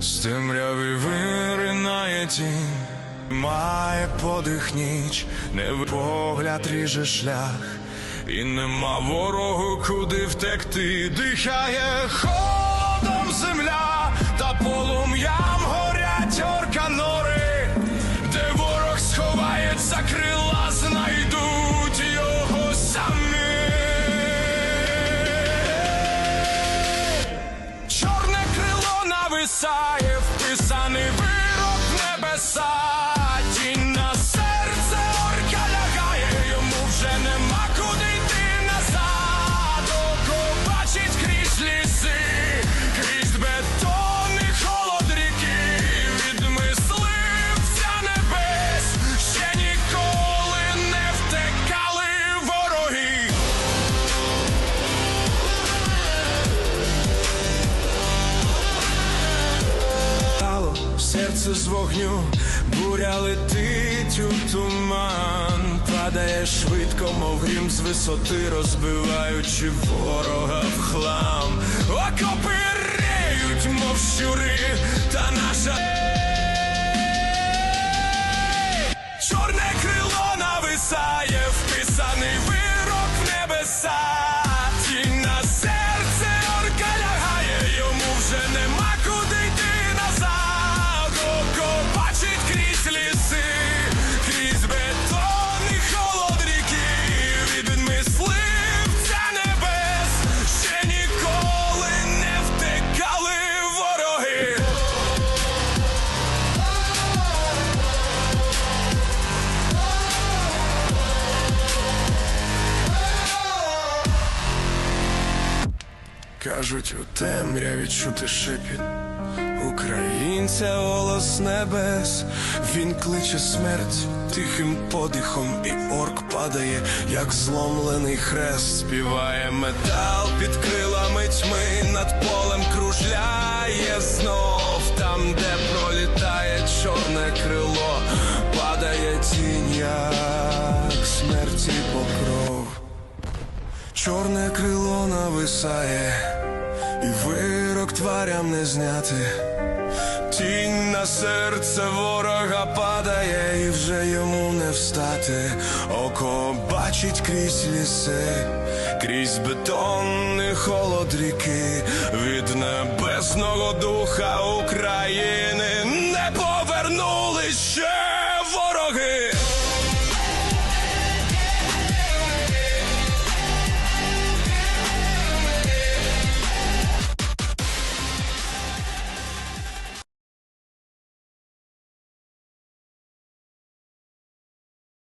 з темряви виринає тінь, має подих ніч, не в- погляд ріже шлях, і нема ворогу, куди втекти, дихає ходом земля, та полум'ям горять орканори, в серце з вогню, буря летить у туман, падає швидко, мов грім з висоти, розбиваючи ворога в хлам. Окопи реють, мов щури, та наша. Кажуть, у темряві чути шепіт. Українця голос небес, він кличе смерть тихим подихом, і орк падає, як зломлений хрест, співає метал під крилами тьми, над полем кружляє знов, там, де пролітає чорне крило, падає тінь, як смерті покров. Чорне крило нависає, тварям не зняти. Тінь на серце ворога падає, і вже йому не встати. Око бачить крізь ліси, крізь бетонний холод ріки, від небесного духа Україна.